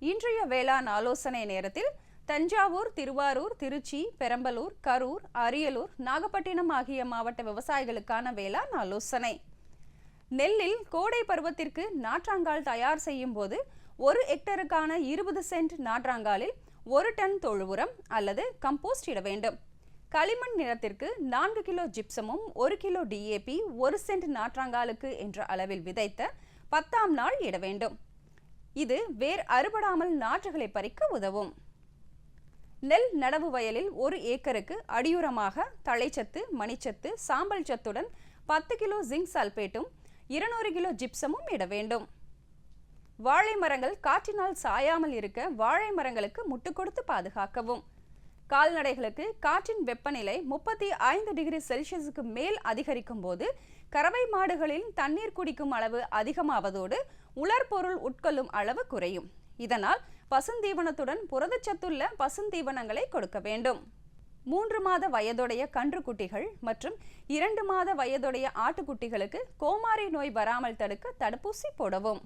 இன்றைய வேளாண் ஆலோசனை நேரத்தில் தஞ்சாவூர் திருவாரூர் திருச்சி பெரம்பலூர் கரூர் அரியலூர் நாகப்பட்டினம் ஆகிய மாவட்ட விவசாயிகளுக்கான வேளாண் ஆலோசனை. நெல்லில் கோடை பருவத்திற்கு நாற்றாங்கால் தயார் செய்யும் போது ஒரு ஹெக்டருக்கான இருபது சென்ட் நாற்றாங்காலில் ஒரு டன் தொழு உரம் அல்லது கம்போஸ்ட் இட வேண்டும். களிமண் நிலத்திற்கு நான்கு கிலோ ஜிப்சமும் ஒரு கிலோ டிஏபி ஒரு சென்ட் நாற்றாங்காலுக்கு என்ற அளவில் விதைத்த பத்தாம் நாள் இட வேண்டும். இது வேர் அறுபடாமல் நாற்றுகளை பறிக்க உதவும். நெல் நடவு வயலில் ஒரு ஏக்கருக்கு அடியுரமாக தழைச்சத்து மணிச்சத்து சாம்பல் சத்துடன் பத்து கிலோ ஜிங்க் சல்பேட்டும் இருநூறு கிலோ ஜிப்சமும் இட வேண்டும். வாழை மரங்கள் காற்றினால் சாயாமல் இருக்க வாழை மரங்களுக்கு முட்டு கொடுத்து பாதுகாக்கவும். கால்நடைகளுக்கு காற்றின் வெப்பநிலை முப்பத்தி ஐந்து டிகிரி செல்சியஸுக்கு மேல் அதிகரிக்கும் போது கறவை மாடுகளில் தண்ணீர் குடிக்கும் அளவு அதிகமாவதோடு உலர்பொருள் உட்கொள்ளும் அளவு குறையும். இதனால் பசுந்தீவனத்துடன் புரதச்சத்துள்ள பசுந்தீவனங்களை கொடுக்க வேண்டும். மூன்று மாத வயதுடைய கன்றுக்குட்டிகள் மற்றும் இரண்டு மாத வயதுடைய ஆட்டுக்குட்டிகளுக்கு கோமாரி நோய் வராமல் தடுக்க தடுப்பூசி போடவும்.